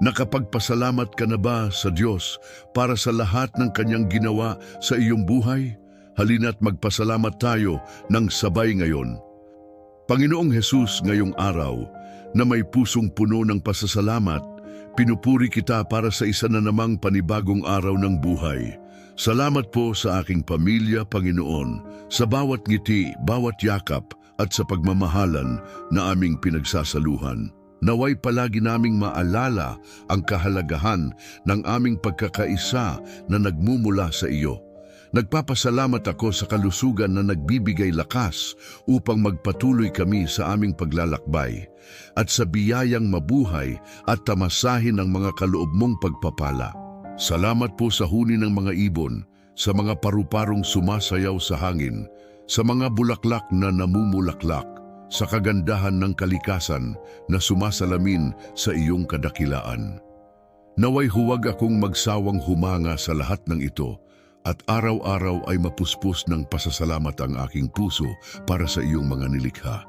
Nakapagpasalamat ka na ba sa Diyos para sa lahat ng kanyang ginawa sa iyong buhay? Halina't magpasalamat tayo ng sabay ngayon. Panginoong Hesus ngayong araw na may pusong puno ng pasasalamat, pinupuri kita para sa isa na namang panibagong araw ng buhay. Salamat po sa aking pamilya, Panginoon, sa bawat ngiti, bawat yakap at sa pagmamahalan na aming pinagsasaluhan. Naway palagi naming maalala ang kahalagahan ng aming pagkakaisa na nagmumula sa iyo. Nagpapasalamat ako sa kalusugan na nagbibigay lakas upang magpatuloy kami sa aming paglalakbay at sa biyayang mabuhay at tamasahin ang mga kaloob mong pagpapala. Salamat po sa huni ng mga ibon, sa mga paru-parong sumasayaw sa hangin, sa mga bulaklak na namumulaklak, sa kagandahan ng kalikasan na sumasalamin sa iyong kadakilaan. Naway huwag akong magsawang humanga sa lahat ng ito at araw-araw ay mapuspos ng pasasalamat ang aking puso para sa iyong mga nilikha.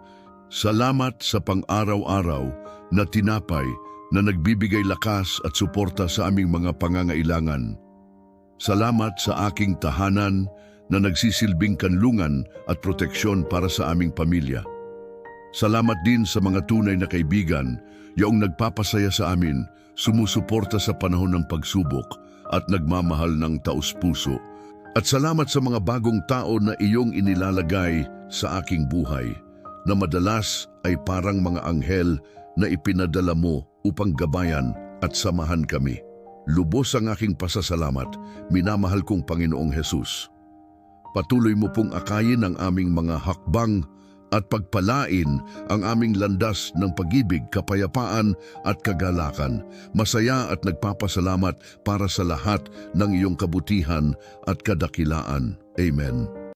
Salamat sa pang-araw-araw na tinapay na nagbibigay lakas at suporta sa aming mga pangangailangan. Salamat sa aking tahanan na nagsisilbing kanlungan at proteksyon para sa aming pamilya. Salamat din sa mga tunay na kaibigan, yaong nagpapasaya sa amin, sumusuporta sa panahon ng pagsubok at nagmamahal ng taus-puso. At salamat sa mga bagong tao na iyong inilalagay sa aking buhay, na madalas ay parang mga anghel na ipinadala mo upang gabayan at samahan kami. Lubos ang aking pasasalamat, minamahal kong Panginoong Hesus. Patuloy mo pong akayin ang aming mga hakbang at pagpalain ang aming landas ng pagibig, kapayapaan at kagalakan. Masaya at nagpapasalamat para sa lahat ng iyong kabutihan at kadakilaan. Amen.